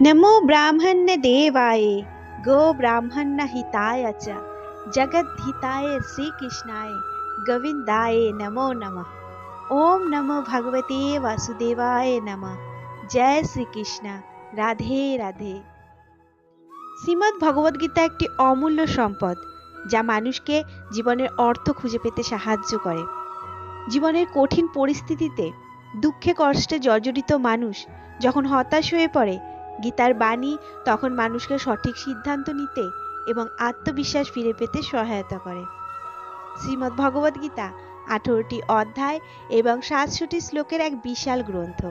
नमो ब्राह्मण्यदेवाय गो ब्राह्मण्यहिताय च जगद्धिताय श्रीकृष्णाय गोविन्दाय नमो नमः ওম নমো ভগবতে বাসুদেবায় নমঃ জয় শ্রীকৃষ্ণ রাধে রাধে শ্রীমদ্ ভগবদ্গীতা একটি অমূল্য সম্পদ যা মানুষকে জীবনের অর্থ খুঁজে পেতে সাহায্য করে জীবনের কঠিন পরিস্থিতিতে দুঃখে কষ্টে জর্জরিত মানুষ যখন হতাশ হয়ে পড়ে গীতার বাণী তখন মানুষকে সঠিক সিদ্ধান্ত নিতে এবং আত্মবিশ্বাস ফিরে পেতে সহায়তা করে। শ্রীমদ্ ভগবদ্গীতা আঠেরোটি অধ্যায় এবং সাতশোটি শ্লোকের এক বিশাল গ্রন্থ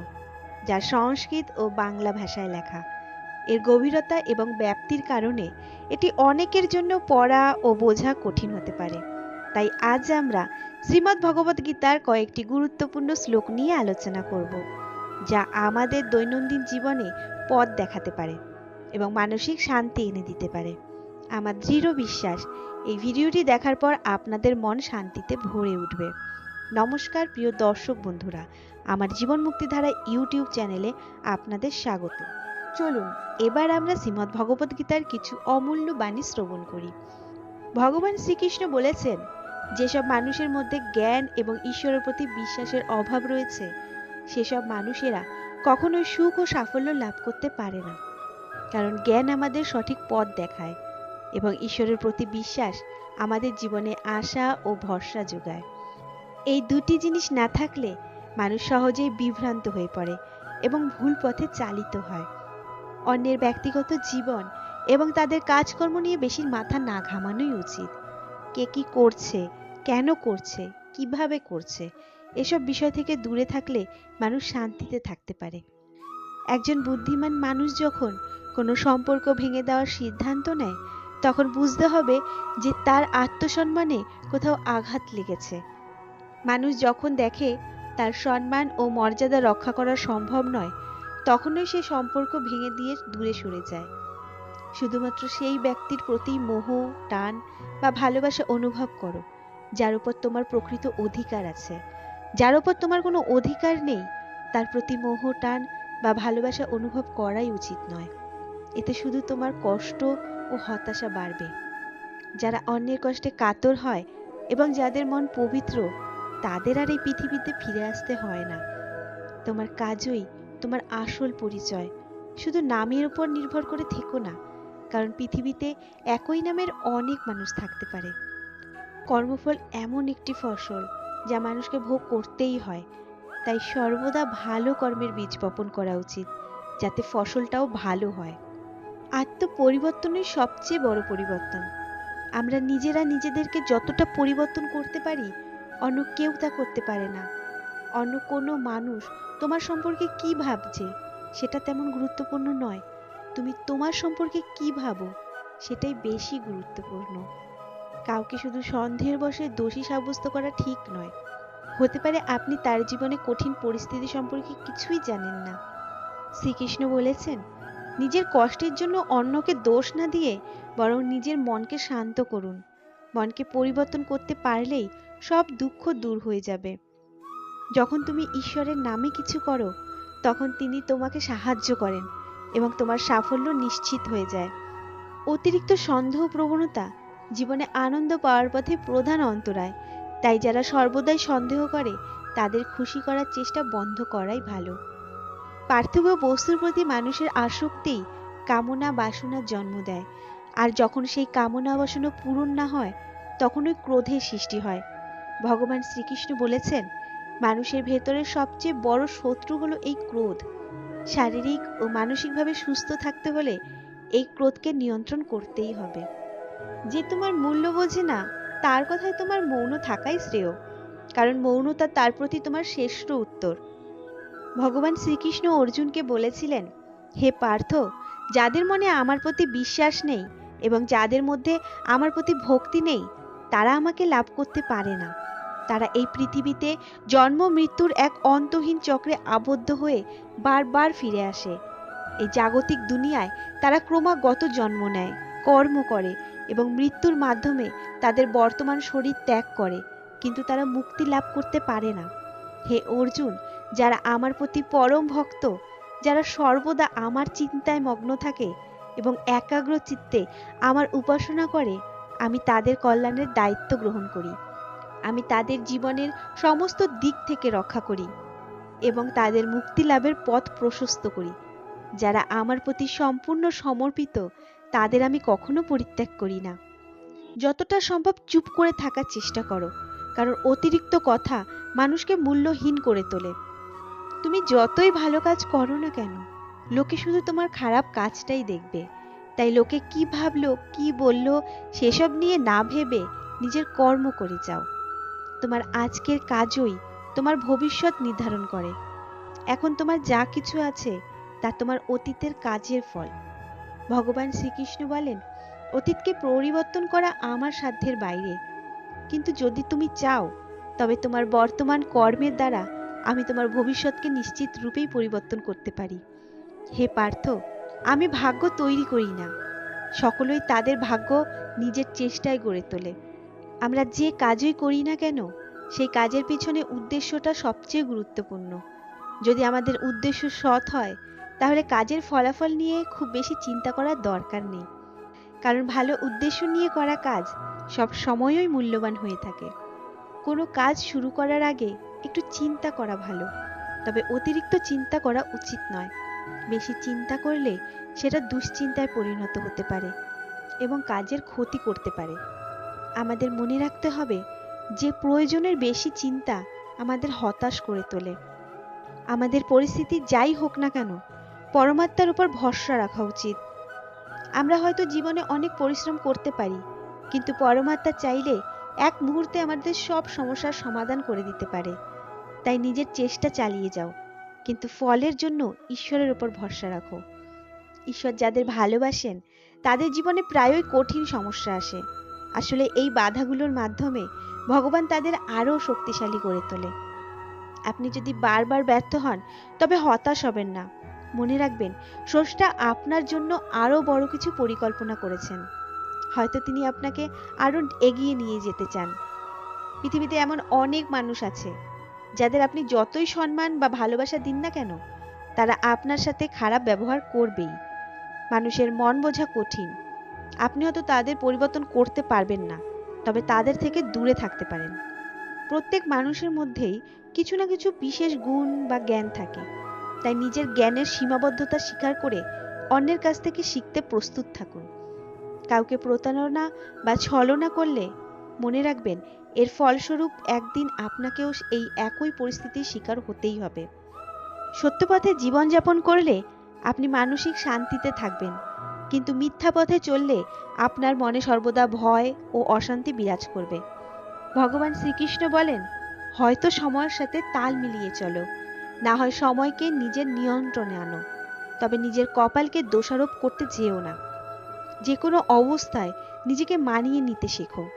যা সংস্কৃত ও বাংলা ভাষায় লেখা। এর গভীরতা এবং ব্যাপ্তির কারণে এটি অনেকের জন্য পড়া ও বোঝা কঠিন হতে পারে। তাই আজ আমরা শ্রীমদ্ ভগবদ্গীতার কয়েকটি গুরুত্বপূর্ণ শ্লোক নিয়ে আলোচনা করব, যা আমাদের দৈনন্দিন জীবনে পথ দেখাতে পারে এবং মানসিক শান্তি এনে দিতে পারে। আমার দৃঢ় বিশ্বাস, এই ভিডিওটি দেখার পর আপনাদের মন শান্তিতে ভরে উঠবে। নমস্কার প্রিয় দর্শক বন্ধুরা, আমার জীবন মুক্তিধারা ইউটিউব চ্যানেলে আপনাদের স্বাগত। চলুন, এবার আমরা শ্রীমদ্ ভগবদ্গীতার কিছু অমূল্য বাণী শ্রবণ করি। ভগবান শ্রীকৃষ্ণ বলেছেন, যেসব মানুষের মধ্যে জ্ঞান এবং ঈশ্বরের প্রতি বিশ্বাসের অভাব রয়েছে, সেসব মানুষেরা কখনোই সুখ ও সাফল্য লাভ করতে পারে না। কারণ জ্ঞান আমাদের সঠিক পথ দেখায় এবং ঈশ্বরের প্রতি বিশ্বাস আমাদের জীবনে আশা ও ভরসা যোগায়। এই দুটি জিনিস না থাকলে মানুষ সহজেই বিভ্রান্ত হয়ে পড়ে এবং ভুল পথে চালিত হয়। অন্যের ব্যক্তিগত জীবন এবং তাদের কাজকর্ম নিয়ে বেশি মাথা না ঘামানোই উচিত। কে কি করছে, কেন করছে, কীভাবে করছে এসব বিষয় থেকে দূরে থাকলে মানুষ শান্তিতে থাকতে পারে। একজন বুদ্ধিমান মানুষ যখন কোনো সম্পর্ক ভেঙে দেওয়ার সিদ্ধান্ত নেয়, তখন বুঝতে হবে যে তার আত্মসম্মানে কোথাও আঘাত লেগেছে। মানুষ যখন দেখে তার সম্মান ও মর্যাদা রক্ষা করা সম্ভব নয়, তখনই সে সম্পর্ক ভেঙে দিয়ে দূরে সরে যায়। শুধুমাত্র সেই ব্যক্তির প্রতি মোহ, টান বা ভালোবাসা অনুভব করো, যার উপর তোমার প্রকৃত অধিকার আছে। যার উপর তোমার কোনো অধিকার নেই, তার প্রতি মোহ, টান বা ভালোবাসা অনুভব করাই উচিত নয়। এতে শুধু তোমার কষ্ট ও হতাশা বাড়বে। যারা অন্যের কষ্টে কাতর হয় এবং যাদের মন পবিত্র, তাদের আর এই পৃথিবীতে ফিরে আসতে হয় না। তোমার কাজই তোমার আসল পরিচয়। শুধু নামের উপর নির্ভর করে থেকো না, কারণ পৃথিবীতে একই নামের অনেক মানুষ থাকতে পারে। কর্মফল এমন একটি ফসল যা মানুষকে ভোগ করতেই হয়। তাই সর্বদা ভালো কর্মের বীজ বপন করা উচিত, যাতে ফসলটাও ভালো হয়। আত্মপরিবর্তনই সবচেয়ে বড় পরিবর্তন। আমরা নিজেরা নিজেদেরকে যতটা পরিবর্তন করতে পারি, অন্য কেউ তা করতে পারে না। অন্য কোনো মানুষ তোমার সম্পর্কে কি ভাবছে, সেটা তেমন গুরুত্বপূর্ণ নয়। তুমি তোমার সম্পর্কে কি ভাবো, সেটাই বেশি গুরুত্বপূর্ণ। কাউকে শুধু সন্দেহের বসে দোষী সাব্যস্ত করা ঠিক নয়। হতে পারে আপনি তার জীবনে কঠিন পরিস্থিতি সম্পর্কে কিছুই জানেন না। শ্রীকৃষ্ণ বলেছেন, নিজের কষ্টের জন্য অন্যকে দোষ না দিয়ে বরং নিজের মনকে শান্ত করুন। মনকে পরিবর্তন করতে পারলেই সব দুঃখ দূর হয়ে যাবে। যখন তুমি ঈশ্বরের নামে কিছু করো, তখন তিনি তোমাকে সাহায্য করেন এবং তোমার সাফল্য নিশ্চিত হয়ে যায়। অতিরিক্ত সন্দেহ প্রবণতা জীবনে আনন্দ পাওয়ার পথে প্রধান অন্তরায়। তাই যারা সর্বদাই সন্দেহ করে, তাদের খুশি করার চেষ্টা বন্ধ করাই ভালো। পার্থিব বস্তুর প্রতি মানুষের আসক্তি কামনা বাসনার জন্ম দেয়। আর যখন সেই কামনা বাসনা পূরণ না হয় তখন ওই ক্রোধের সৃষ্টি হয়। ভগবান শ্রীকৃষ্ণ বলেছেন, মানুষের ভেতরে সবচেয়ে বড় শত্রু হলো এই ক্রোধ। শারীরিক ও মানসিকভাবে সুস্থ থাকতে হলে এই ক্রোধকে নিয়ন্ত্রণ করতেই হবে। যে তোমার মূল্য বোঝে না, তার কথায় তোমার মৌন থাকাই শ্রেয়, কারণ মৌনতা তার প্রতি তোমার শ্রেষ্ঠ উত্তর। ভগবান শ্রীকৃষ্ণ অর্জুনকে বলেছিলেন, হে পার্থ, যাদের মনে আমার প্রতি বিশ্বাস নেই এবং যাদের মধ্যে আমার প্রতি ভক্তি নেই, তারা আমাকে লাভ করতে পারে না। তারা এই পৃথিবীতে জন্ম, মৃত্যুর এক অন্তহীন চক্রে আবদ্ধ হয়ে বারবার ফিরে আসে। এই জাগতিক দুনিয়ায় তারা ক্রমাগত জন্ম নেয়। কর্ম করে এবং মৃত্যুর মাধ্যমে তাদের বর্তমান শরীর ত্যাগ করে, কিন্তু তারা মুক্তি লাভ করতে পারে না। হে অর্জুন, যারা আমার প্রতি পরম ভক্ত, যারা সর্বদা আমার চিন্তায় মগ্ন থাকে এবং একাগ্র চিত্তে আমার উপাসনা করে, আমি তাদের কল্যাণের দায়িত্ব গ্রহণ করি। আমি তাদের জীবনের সমস্ত দিক থেকে রক্ষা করি এবং তাদের মুক্তি লাভের পথ প্রশস্ত করি। যারা আমার প্রতি সম্পূর্ণ সমর্পিত তাদের আমি কখনো পরিত্যাগ করি না। যতটা সম্ভব চুপ করে থাকার চেষ্টা করো, কারণ অতিরিক্ত কথা মানুষকে মূল্যহীন করে তোলে। তুমি যতই ভালো কাজ করো না কেন, লোকে শুধু তোমার খারাপ কাজটাই দেখবে। তাই লোকে কি ভাবলো, কি বলল, সেসব নিয়ে না ভেবে নিজের কর্ম করে যাও। তোমার আজকের কাজই তোমার ভবিষ্যৎ নির্ধারণ করে। এখন তোমার যা কিছু আছে, তা তোমার অতীতের কাজের ফল। ভগবান শ্রীকৃষ্ণ বলেন, অতীতকে পরিবর্তন করা আমার সাধ্যের বাইরে। কিন্তু যদি তুমি চাও, তবে তোমার বর্তমান কর্মের দ্বারা আমি তোমার ভবিষ্যৎকে নিশ্চিত রূপেই পরিবর্তন করতে পারি। হে পার্থ, আমি ভাগ্য তৈরি করি না। সকলেই তাদের ভাগ্য নিজের চেষ্টায় গড়ে তোলে। আমরা যে কাজই করি না কেন, সেই কাজের পিছনে উদ্দেশ্যটা সবচেয়ে গুরুত্বপূর্ণ। যদি আমাদের উদ্দেশ্য সৎ হয় তাহলে কাজের ফলাফল নিয়ে খুব বেশি চিন্তা করার দরকার নেই। কারণ ভালো উদ্দেশ্য নিয়ে করা কাজ সব সময়ই মূল্যবান হয়ে থাকে। কোনো কাজ শুরু করার আগে একটু চিন্তা করা ভালো, তবে অতিরিক্ত চিন্তা করা উচিত নয়। বেশি চিন্তা করলে সেটা দুশ্চিন্তায় পরিণত হতে পারে এবং কাজের ক্ষতি করতে পারে। আমাদের মনে রাখতে হবে যে প্রয়োজনের বেশি চিন্তা আমাদের হতাশ করে তোলে। আমাদের পরিস্থিতি যাই হোক না কেন পরমাত্মার উপর ভরসা রাখা উচিত। আমরা হয়তো জীবনে অনেক পরিশ্রম করতে পারি, কিন্তু পরমাত্মা চাইলে এক মুহূর্তে আমাদের সব সমস্যার সমাধান করে দিতে পারে। তাই নিজের চেষ্টা চালিয়ে যাও, কিন্তু ফলের জন্য ঈশ্বরের উপর ভরসা রাখো। ঈশ্বর যাদের ভালোবাসেন, তাদের জীবনে প্রায়ই কঠিন সমস্যা আসে। আসলে এই বাধাগুলোর মাধ্যমে ভগবান তাদের আরও শক্তিশালী করে তোলে। আপনি যদি বারবার ব্যর্থ হন, তবে হতাশ হবেন না। মনে রাখবেন, স্রষ্টা আপনার জন্য আরও বড় কিছু পরিকল্পনা করেছেন। হয়তো তিনি আপনাকে আরও এগিয়ে নিয়ে যেতে চান। পৃথিবীতে এমন অনেক মানুষ আছে, যাদের আপনি যতই সম্মান বা ভালোবাসা দিন না কেন, তারা আপনার সাথে খারাপ ব্যবহার করবেই। মানুষের মন বোঝা কঠিন। আপনি হয়তো তাদের পরিবর্তন করতে পারবেন না, তবে তাদের থেকে দূরে থাকতে পারেন। প্রত্যেক মানুষের মধ্যেই কিছু না কিছু বিশেষ গুণ বা জ্ঞান থাকে। তাই নিজের জ্ঞানের সীমাবদ্ধতা স্বীকার করে অন্যের কাছ থেকে শিখতে প্রস্তুত থাকুন। কাউকে প্রতারণা বা ছলনা করলে মনে রাখবেন, এর ফলস্বরূপ একদিন আপনাকেও এই একই পরিস্থিতির শিকার হতেই হবে। সত্যপথে জীবনযাপন করলে আপনি মানসিক শান্তিতে থাকবেন, কিন্তু মিথ্যা পথে চললে আপনার মনে সর্বদা ভয় ও অশান্তি বিরাজ করবে। ভগবান শ্রীকৃষ্ণ বলেন, হয়তো সময়ের সাথে তাল মিলিয়ে চলো। না হয় সময়কে নিজের নিয়ন্ত্রণে আনো। তবে নিজের কপালকে দোষারোপ করতে যেও না। যে কোনো অবস্থায় নিজেকে মানিয়ে নিতে শেখো।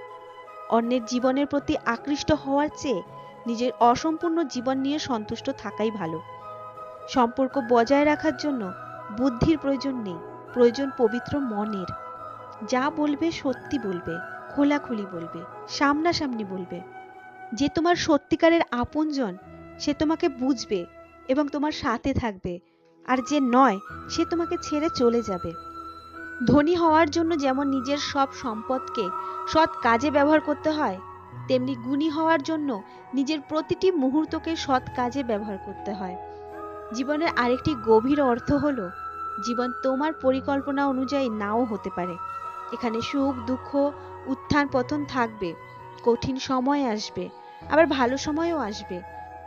অন্যের জীবনের প্রতি আকৃষ্ট হওয়ার চেয়ে নিজের অসম্পূর্ণ জীবন নিয়ে সন্তুষ্ট থাকাই ভালো। সম্পর্ক বজায় রাখার জন্য বুদ্ধির প্রয়োজন নেই, প্রয়োজন পবিত্র মনের। যা বলবে সত্যি বলবে, খোলাখুলি বলবে, সামনাসামনি বলবে। যে তোমার সত্যিকারের আপনজন, সে তোমাকে বুঝবে এবং তোমার সাথে থাকবে। আর যে নয়, সে তোমাকে ছেড়ে চলে যাবে। ধনী হওয়ার জন্য যেমন নিজের সব সম্পদকে সৎ কাজে ব্যবহার করতে হয়, তেমনি গুণী হওয়ার জন্য নিজের প্রতিটি মুহূর্তকে সৎ কাজে ব্যবহার করতে হয়। জীবনের আরেকটি গভীর অর্থ হলো, জীবন তোমার পরিকল্পনা অনুযায়ী নাও হতে পারে। এখানে সুখ, দুঃখ উত্থান পতন থাকবে, কঠিন সময় আসবে, আবার ভালো সময়ও আসবে।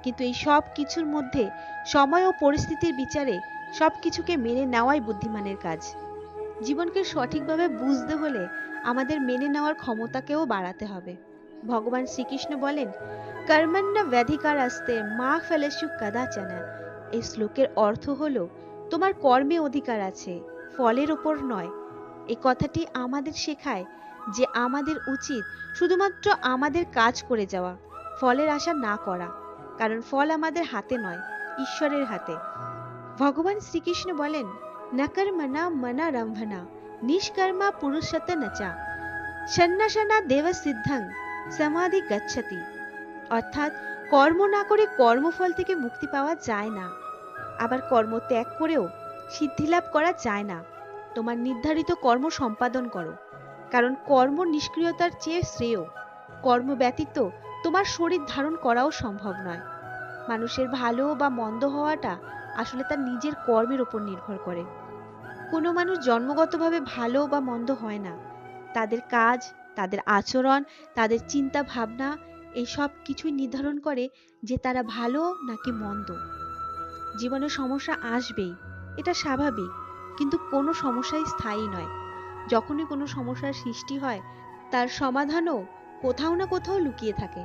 কিন্তু এই সব কিছুর মধ্যে সময় ও পরিস্থিতির বিচারে সব কিছুকে মেনে নেওয়াই বুদ্ধিমানের কাজ। জীবনকে সঠিকভাবে বুঝতে হলে আমাদের মেনে নেওয়ার ক্ষমতাকেও বাড়াতে হবে। ভগবান শ্রীকৃষ্ণ বলেন, কর্মণ্য ব্যাধিকার আসতে মা ফেলেসু কদাচানা। এই শ্লোকের অর্থ হলো, তোমার কর্মে অধিকার আছে, ফলের ওপর নয়। এই কথাটি আমাদের শেখায় যে আমাদের উচিত শুধুমাত্র আমাদের কাজ করে যাওয়া, ফলের আশা না করা। কারণ ফল আমাদের হাতে নয়, ঈশ্বরের হাতে। ভগবান শ্রীকৃষ্ণ বলেন নকর্মনা মনা রম্ভনা, নিষ্কর্মা পুরুষত নচা সন্ন্যাসনা দেব সিদ্ধং, সমাধি গচ্ছতি। অর্থাৎ কর্ম না করে কর্মফল থেকে মুক্তি পাওয়া যায় না। আবার কর্ম ত্যাগ করেও সিদ্ধিলাভ করা যায় না। তোমার নির্ধারিত কর্ম সম্পাদন করো, কারণ কর্ম নিষ্ক্রিয়তার চেয়ে শ্রেয়। কর্ম ব্যতীত তোমার শরীর ধারণ করাও সম্ভব নয়। মানুষের ভালো বা মন্দ হওয়াটা আসলে তার নিজের কর্মের উপর নির্ভর করে। কোনো মানুষ জন্মগতভাবে ভালো বা মন্দ হয় না। তাদের কাজ, তাদের আচরণ, তাদের চিন্তা ভাবনা এই সব কিছুই নির্ধারণ করে যে তারা ভালো নাকি মন্দ। জীবনে সমস্যা আসবেই, এটা স্বাভাবিক, কিন্তু কোনো সমস্যাই স্থায়ী নয়। যখনই কোনো সমস্যার সৃষ্টি হয়, তার সমাধানও কোথাও না কোথাও লুকিয়ে থাকে।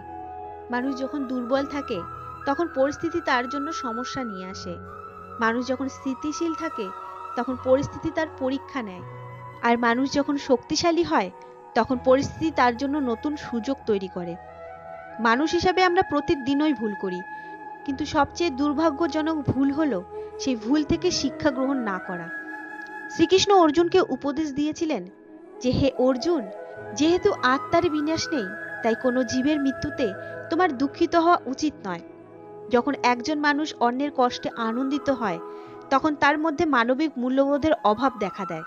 মানুষ যখন দুর্বল থাকে, তখন পরিস্থিতি তার জন্য সমস্যা নিয়ে আসে। মানুষ যখন স্থিতিশীল থাকে, তখন পরিস্থিতি তার পরীক্ষা নেয়। আর মানুষ যখন শক্তিশালী হয়, তখন পরিস্থিতি তার জন্য নতুন সুযোগ তৈরি করে। মানুষ হিসাবে আমরা প্রতিদিনই ভুল করি, কিন্তু সবচেয়ে দুর্ভাগ্যজনক ভুল হলো সেই ভুল থেকে শিক্ষা গ্রহণ না করা। শ্রীকৃষ্ণ অর্জুনকে উপদেশ দিয়েছিলেন যে, হে অর্জুন যেহেতু আত্মার বিনাশ নেই, তাই কোনো জীবের মৃত্যুতে তোমার দুঃখিত হওয়া উচিত নয়। যখন একজন মানুষ অন্যের কষ্টে আনন্দিত হয়, তখন তার মধ্যে মানবিক মূল্যবোধের অভাব দেখা দেয়।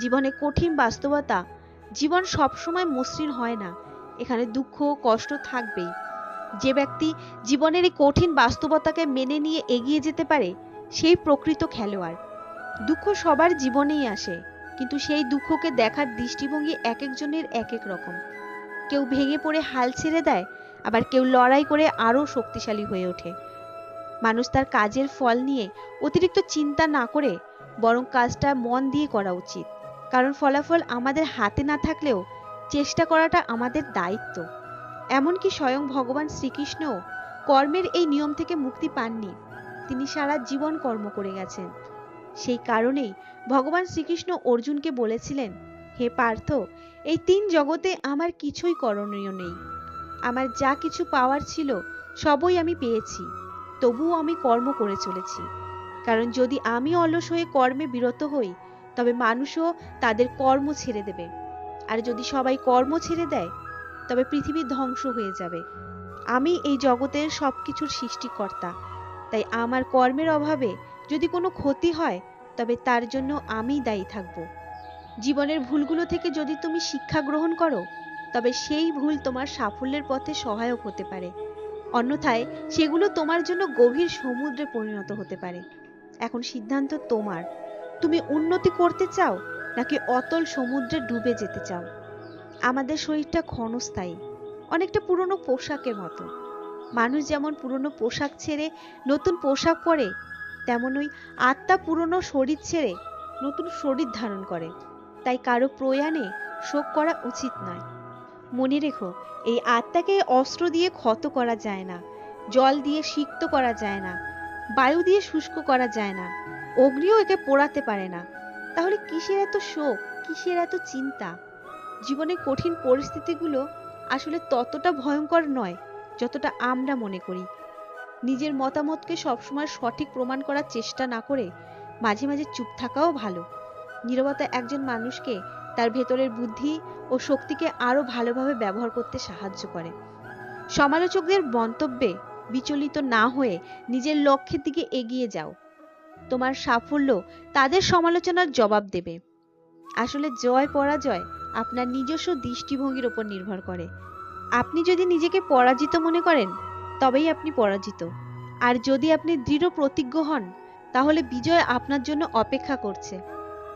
জীবনে কঠিন বাস্তবতা, জীবন সবসময় মসৃণ হয় না, এখানে দুঃখ কষ্ট থাকবেই। যে ব্যক্তি জীবনের এই কঠিন বাস্তবতাকে মেনে নিয়ে এগিয়ে যেতে পারে, সেই প্রকৃত খেলোয়াড়। দুঃখ সবার জীবনেই আসে। কিন্তু সেই দুঃখকে দেখার দৃষ্টিভঙ্গি এক একজনের এক এক রকম। কেউ ভেঙে পড়ে হাল ছেড়ে দেয়, আবার কেউ লড়াই করে আরও শক্তিশালী হয়ে ওঠে। মানুষ তার কাজের ফল নিয়ে অতিরিক্ত চিন্তা না করে বরং কাজটা মন দিয়ে করা উচিত। কারণ ফলাফল আমাদের হাতে না থাকলেও চেষ্টা করাটা আমাদের দায়িত্ব। এমনকি স্বয়ং ভগবান শ্রীকৃষ্ণও কর্মের এই নিয়ম থেকে মুক্তি পাননি। তিনি সারা জীবন কর্ম করে গেছেন। সেই কারণেই ভগবান শ্রীকৃষ্ণ অর্জুনকে বলেছিলেন, হে পার্থ, এই তিন জগতে আমার কিছুই করণীয় নেই। আমার যা কিছু পাওয়ার ছিল সবই আমি পেয়েছি, তবুও আমি কর্ম করে চলেছি। কারণ যদি আমি অলস হয়ে কর্মে বিরত হই, তবে মানুষও তাদের কর্ম ছেড়ে দেবে। আর যদি সবাই কর্ম ছেড়ে দেয়, তবে পৃথিবী ধ্বংস হয়ে যাবে। আমি এই জগতের সব কিছুর সৃষ্টিকর্তা। তাই আমার কর্মের অভাবে যদি কোনো ক্ষতি হয় তবে তার জন্য আমি দায়ী থাকব। জীবনের ভুলগুলো থেকে যদি তুমি শিক্ষা গ্রহণ করো, তবে সেই ভুল তোমার সাফল্যের পথে সহায়ক হতে পারে। অন্যথায় সেগুলো তোমার জন্য গভীর সমুদ্রে পরিণত হতে পারে। এখন সিদ্ধান্ত তোমার। তুমি উন্নতি করতে চাও, নাকি অতল সমুদ্রে ডুবে যেতে চাও? আমাদের শরীরটা ক্ষণস্থায়ী, অনেকটা পুরনো পোশাকের মতো। মানুষ যেমন পুরনো পোশাক ছেড়ে নতুন পোশাক পরে তেমন ওই আত্মা পুরনো শরীর ছেড়ে নতুন শরীর ধারণ করে। তাই কারও প্রয়াণে শোক করা উচিত নয়। মনে রেখো, এই আত্মাকে অস্ত্র দিয়ে ক্ষত করা যায় না, জল দিয়ে সিক্ত করা যায় না, বায়ু দিয়ে শুষ্ক করা যায় না, অগ্নিও একে পোড়াতে পারে না। তাহলে কিসের এত শোক, কিসের এত চিন্তা? জীবনে কঠিন পরিস্থিতিগুলো আসলে ততটা ভয়ঙ্কর নয়, যতটা আমরা মনে করি। নিজের মতামতকে সবসময় সঠিক প্রমাণ করার চেষ্টা না করে মাঝে মাঝে চুপ থাকাও ভালো। নীরবতা একজন মানুষকে তার ভেতরের বুদ্ধি ও শক্তিকে আরও ভালোভাবে ব্যবহার করতে সাহায্য করে। সমালোচকদের মন্তব্যে বিচলিত না হয়ে নিজের লক্ষ্যের দিকে এগিয়ে যাও। তোমার সাফল্য তাদের সমালোচনার জবাব দেবে। আসলে জয়, পরাজয় আপনার নিজস্ব দৃষ্টিভঙ্গির উপর নির্ভর করে। আপনি যদি নিজেকে পরাজিত মনে করেন তবেই আপনি পরাজিত। আর যদি আপনি দৃঢ় প্রতিজ্ঞ হন, তাহলে বিজয় আপনার জন্য অপেক্ষা করছে।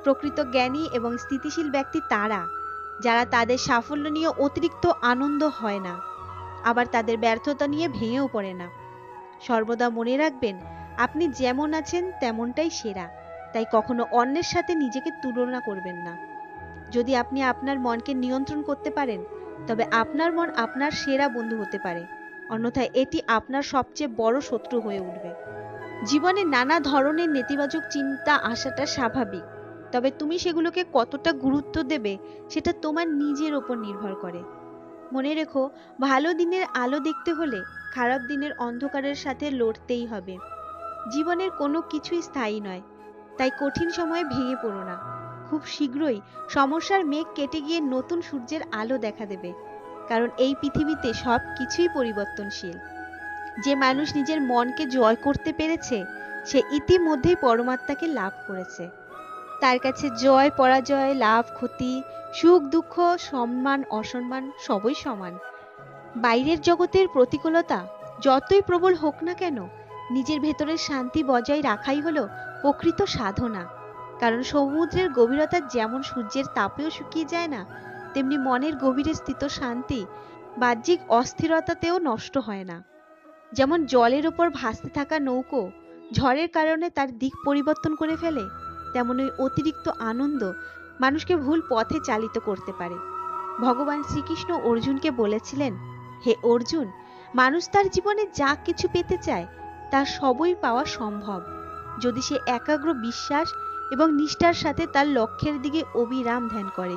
প্রকৃত জ্ঞানী এবং স্থিতিশীল ব্যক্তি তারা, যারা তাদের সাফল্য নিয়ে অতিরিক্ত আনন্দ হয় না, আবার তাদের ব্যর্থতা নিয়ে ভেঙেও পড়ে না। সর্বদা মনে রাখবেন, আপনি যেমন আছেন তেমনটাই সেরা, তাই কখনো অন্যের সাথে নিজেকে তুলনা করবেন না। যদি আপনি আপনার মনকে নিয়ন্ত্রণ করতে পারেন, তবে আপনার মন আপনার সেরা বন্ধু হতে পারে। অন্যথায় এটি আপনার সবচেয়ে বড় শত্রু হয়ে উঠবে। জীবনে নানা ধরনের নেতিবাচক চিন্তা আসাটা স্বাভাবিক, তবে তুমি সেগুলোকে কতটা গুরুত্ব দেবে সেটা তোমার নিজের ওপর নির্ভর করে। মনে রেখো, ভালো দিনের আলো দেখতে হলে খারাপ দিনের অন্ধকারের সাথে লড়তেই হবে। জীবনের কোনো কিছুই স্থায়ী নয়, তাই কঠিন সময়ে ভেঙে পড়ো না। খুব শীঘ্রই সমস্যার মেঘ কেটে গিয়ে নতুন সূর্যের আলো দেখা দেবে। কারণ এই পৃথিবীতে সব কিছুই পরিবর্তনশীল। যে মানুষ নিজের মনকে জয় করতে পেরেছে, সে ইতিমধ্যেই পরমাত্মাকে লাভ করেছে। তার কাছে জয়, পরাজয়, লাভ, ক্ষতি, সুখ, দুঃখ, সম্মান, অসম্মান সবই সমান। বাইরের জগতের প্রতিকূলতা যতই প্রবল হোক না কেন, নিজের ভেতরের শান্তি বজায় রাখাই হলো প্রকৃত সাধনা। কারণ সমুদ্রের গভীরতা যেমন সূর্যের তাপেও শুকিয়ে যায় না তেমনি মনের গভীরে স্থিত শান্তি বাহ্যিক অস্থিরতাতেও নষ্ট হয় না। যেমন জলের ওপর ভাসতে থাকা নৌকো ঝড়ের কারণে তার দিক পরিবর্তন করে ফেলে, তেমন ওই অতিরিক্ত আনন্দ মানুষকে ভুল পথে চালিত করতে পারে। ভগবান শ্রীকৃষ্ণ অর্জুনকে বলেছিলেন, হে অর্জুন, মানুষ তার জীবনে যা কিছু পেতে চায়, তা সবই পাওয়া সম্ভব। যদি সে একাগ্র বিশ্বাস এবং নিষ্ঠার সাথে তার লক্ষ্যের দিকে অবিরাম ধ্যান করে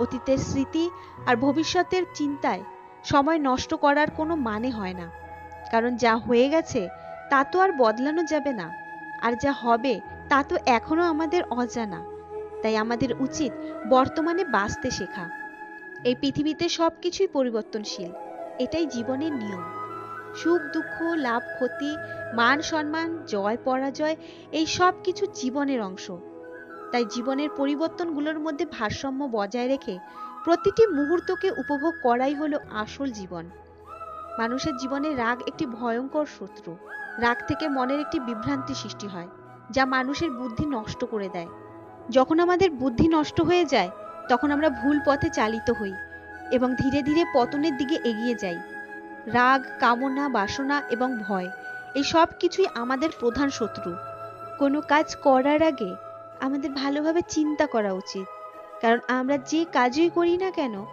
অতীতের স্মৃতি আর ভবিষ্যতের চিন্তায় সময় নষ্ট করার কোনো মানে হয় না। কারণ যা হয়ে গেছে, তা তো আর বদলানো যাবে না। আর যা হবে, তা তো এখনও আমাদের অজানা। তাই আমাদের উচিত বর্তমানে বাঁচতে শেখা। এই পৃথিবীতে সব কিছুই পরিবর্তনশীল। এটাই জীবনের নিয়ম। সুখ, দুঃখ, লাভ, ক্ষতি মান সম্মান জয়, পরাজয়, এই সব কিছু জীবনের অংশ। তাই জীবনের পরিবর্তনগুলোর মধ্যে ভারসাম্য বজায় রেখে প্রতিটি মুহূর্তকে উপভোগ করাই হলো আসল জীবন। মানুষের জীবনে রাগ একটি ভয়ঙ্কর শত্রু। রাগ থেকে মনের একটি বিভ্রান্তি সৃষ্টি হয়, যা মানুষের বুদ্ধি নষ্ট করে দেয়। যখন আমাদের বুদ্ধি নষ্ট হয়ে যায়, তখন আমরা ভুল পথে চালিত হই এবং ধীরে ধীরে পতনের দিকে এগিয়ে যাই। রাগ, কামনা, বাসনা এবং ভয়, এই সব কিছুই আমাদের প্রধান শত্রু। কোনো কাজ করার আগে আমাদের ভালোভাবে চিন্তা করা উচিত। কারণ আমরা যে কাজই করি না কেন,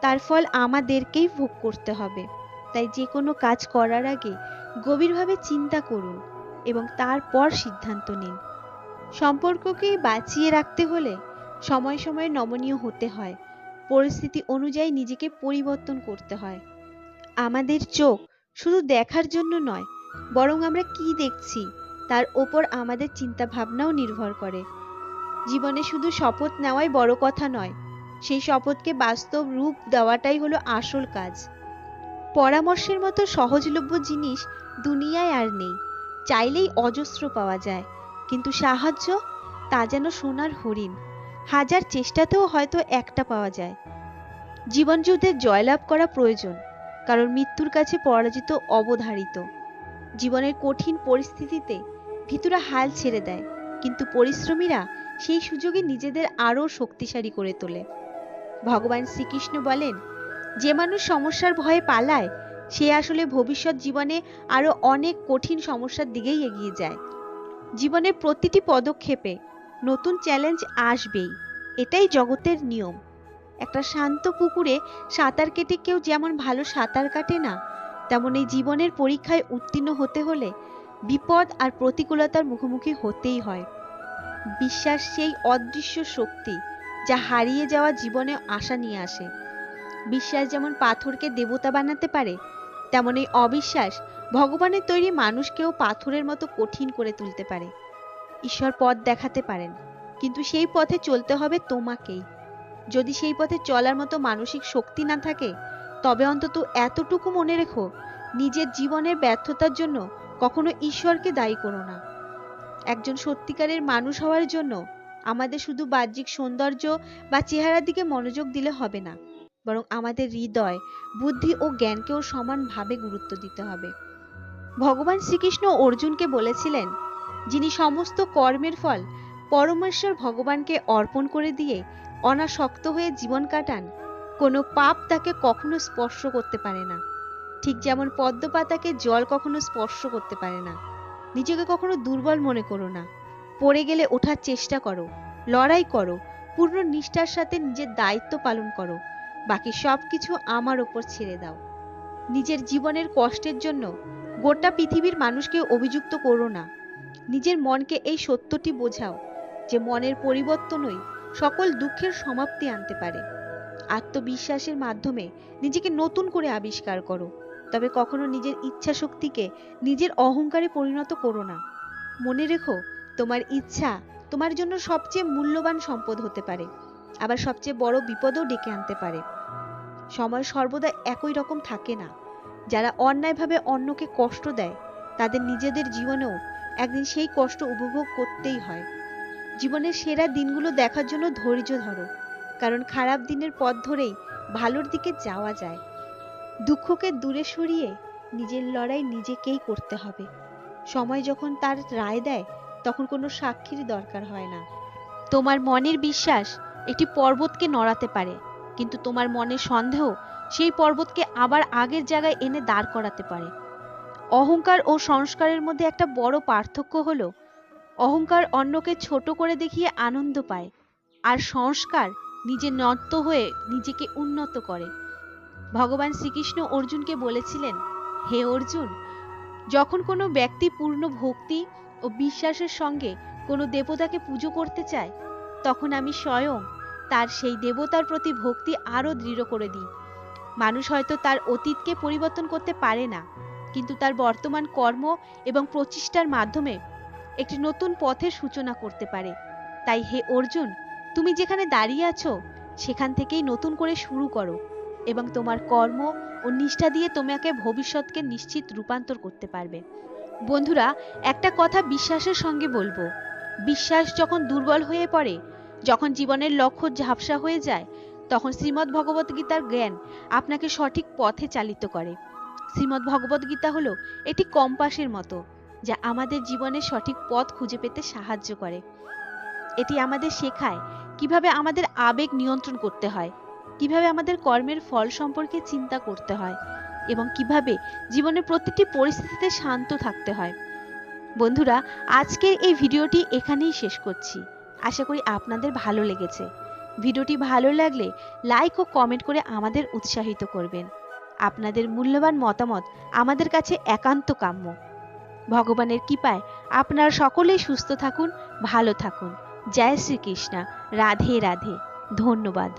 তার ফল আমাদেরকেই ভোগ করতে হবে। তাই যে কোনো কাজ করার আগে গভীরভাবে চিন্তা করুন এবং তারপর সিদ্ধান্ত নিন। সম্পর্ককে বাঁচিয়ে রাখতে হলে সময় সময় নমনীয় হতে হয়। পরিস্থিতি অনুযায়ী নিজেকে পরিবর্তন করতে হয়। আমাদের চোখ শুধু দেখার জন্য নয়, বরং আমরা কি দেখছি, তার ওপর আমাদের চিন্তা ভাবনাও নির্ভর করে। জীবনে শুধু শপথ নেওয়াই বড় কথা নয়, সেই শপথকে বাস্তব রূপ দেওয়াটাই হলো আসল কাজ। পরামর্শের মতো সহজলভ্য জিনিস দুনিয়ায় আর নেই, চাইলেই অজস্র পাওয়া যায়, কিন্তু সাহায্য, তা যেন সোনার হরিণ, হাজার চেষ্টাতেও হয়তো একটা পাওয়া যায়। জীবন যুদ্ধে জয়লাভ করা প্রয়োজন, কারণ মৃত্যুর কাছে পরাজিত অবধারিত। জীবনের কঠিন পরিস্থিতিতে ভিতরা হাল ছেড়ে দেয়, কিন্তু পরিশ্রমীরা সেই সুযোগে নিজেদের আরও শক্তিশালী করে তোলে। ভগবান শ্রীকৃষ্ণ বলেন, যে মানুষ সমস্যার ভয়ে পালায়, সে আসলে ভবিষ্যৎ জীবনে আরও অনেক কঠিন সমস্যার দিকেই এগিয়ে যায়। জীবনের প্রতিটি পদক্ষেপে নতুন চ্যালেঞ্জ আসবেই, এটাই জগতের নিয়ম। একটা শান্ত পুকুরে সাঁতার কেটে কেউ যেমন ভালো সাঁতার কাটে না তেমন এই জীবনের পরীক্ষায় উত্তীর্ণ হতে হলে বিপদ আর প্রতিকূলতার মুখোমুখি হতেই হয়। বিশ্বাস সেই অদৃশ্য শক্তি যা হারিয়ে যাওয়া জীবনে আশা নিয়ে আসে। বিশ্বাস যেমন পাথরকে দেবতা বানাতে পারে তেমন এই অবিশ্বাস ভগবানের তৈরি মানুষকেও পাথরের মতো কঠিন করে তুলতে পারে। ঈশ্বর পথ দেখাতে পারেন, কিন্তু সেই পথে চলতে হবে তোমাকেই। যদি সেই পথে চলার মতো মানসিক শক্তি না থাকে, তবে অন্তত এতটুকু মনে রেখো, নিজের জীবনের ব্যর্থতার জন্য কখনো ঈশ্বরকে দায়ী করো না। একজন সত্যিকারের মানুষ হওয়ার জন্য আমাদের শুধু বাহ্যিক সৌন্দর্য বা চেহারার দিকে মনোযোগ দিলে হবে না, বরং আমাদের হৃদয়, বুদ্ধি ও জ্ঞানকেও সমানভাবে গুরুত্ব দিতে হবে। ভগবান শ্রীকৃষ্ণ অর্জুনকে বলেছিলেন, যিনি সমস্ত কর্মের ফল পরমেশ্বর ভগবানকে অর্পণ করে দিয়ে অনাসক্ত হয়ে জীবন কাটান, কোনো পাপ তাকে কখনো স্পর্শ করতে পারে না। ঠিক যেমন পদ্মপাতাকে জল কখনো স্পর্শ করতে পারে না। নিজেকে কখনো দুর্বল মনে করো না। পড়ে গেলে ওঠার চেষ্টা করো, লড়াই করো, পূর্ণ নিষ্ঠার সাথে নিজের দায়িত্ব পালন করো। বাকি সব কিছু আমার ওপর ছেড়ে দাও। নিজের জীবনের কষ্টের জন্য গোটা পৃথিবীর মানুষকে অভিযুক্ত করো না। নিজের মনকে এই সত্যটি বোঝাও যে মনের পরিবর্তনই সকল দুঃখের সমাপ্তি আনতে পারে। আত্মবিশ্বাসের মাধ্যমে নিজেকে নতুন করে আবিষ্কার করো। তবে কখনো নিজের ইচ্ছা শক্তিকে নিজের অহংকারে পরিণত করো না। মনে রেখো, তোমার ইচ্ছা তোমার জন্য সবচেয়ে মূল্যবান সম্পদ হতে পারে, আবার সবচেয়ে বড় বিপদও ডেকে আনতে পারে। সময় সর্বদা একই রকম থাকে না। যারা অন্যায়ভাবে অন্যকে কষ্ট দেয়, তাদের নিজেদের জীবনেও একদিন সেই কষ্ট উপভোগ করতেই হয়। জীবনের সেরা দিনগুলো দেখার জন্য ধৈর্য ধরো, কারণ খারাপ দিনের পথ ধরেই ভালোর দিকে যাওয়া যায়। দুঃখকে দূরে সরিয়ে নিজের লড়াই নিজেকেই করতে হবে। সময় যখন তার রায় দেয়, তখন কোনো সাক্ষীর দরকার হয় না। তোমার মনের বিশ্বাস একটি পর্বতকে নড়াতে পারে, কিন্তু তোমার মনের সন্দেহ সেই পর্বতকে আবার আগের জায়গায় এনে দাঁড় করাতে পারে। অহংকার ও সংস্কারের মধ্যে একটা বড় পার্থক্য হলো, অহংকার অন্যকে ছোট করে দেখিয়ে আনন্দ পায়, আর সংস্কার নিজে নত হয়ে নিজেকে উন্নত করে। ভগবান শ্রীকৃষ্ণ অর্জুনকে বলেছিলেন, হে অর্জুন, যখন কোনো ব্যক্তি পূর্ণ ভক্তি ও বিশ্বাসের সঙ্গে কোনো দেবতাকে পুজো করতে চায়, তখন আমি স্বয়ং তার সেই দেবতার প্রতি ভক্তি আরও দৃঢ় করে দিই। মানুষ হয়তো তার অতীতকে পরিবর্তন করতে পারে না, কিন্তু তার বর্তমান কর্ম এবং প্রচেষ্টার মাধ্যমে একটি নতুন পথের সূচনা করতে পারে। তাই হে অর্জুন, তুমি যেখানে দাঁড়িয়ে আছো, সেখান থেকেই নতুন করে শুরু করো। এবং তোমার কর্ম ও নিষ্ঠা দিয়ে তোমাকে ভবিষ্যৎকে নিশ্চিত রূপান্তর করতে পারবে। বন্ধুরা, একটা কথা বিশ্বাসের সঙ্গে বলব। বিশ্বাস যখন দুর্বল হয়ে পড়ে, যখন জীবনের লক্ষ্য ঝাপসা হয়ে যায়, তখন শ্রীমদ্ ভগবত গীতার জ্ঞান আপনাকে সঠিক পথে চালিত করে। শ্রীমদ্ ভগবত গীতা হলো একটি কম্পাসের মতো, যা আমাদের জীবনের সঠিক পথ খুঁজে পেতে সাহায্য করে। এটি আমাদের শেখায় কীভাবে আমাদের আবেগ নিয়ন্ত্রণ করতে হয় কীভাবে আমাদের কর্মের ফল সম্পর্কে চিন্তা করতে হয় এবং কীভাবে জীবনের প্রতিটি পরিস্থিতিতে শান্ত থাকতে হয়। বন্ধুরা, আজকের এই ভিডিওটি এখানেই শেষ করছি। আশা করি আপনাদের ভালো লেগেছে। ভিডিওটি ভালো লাগলে লাইক ও কমেন্ট করে আমাদের উৎসাহিত করবেন। আপনাদের মূল্যবান মতামত আমাদের কাছে একান্ত কাম্য। ভগবানের কৃপায় আপনারা সকলেই সুস্থ থাকুন, ভালো থাকুন। জয় শ্রীকৃষ্ণা। রাধে রাধে। ধন্যবাদ।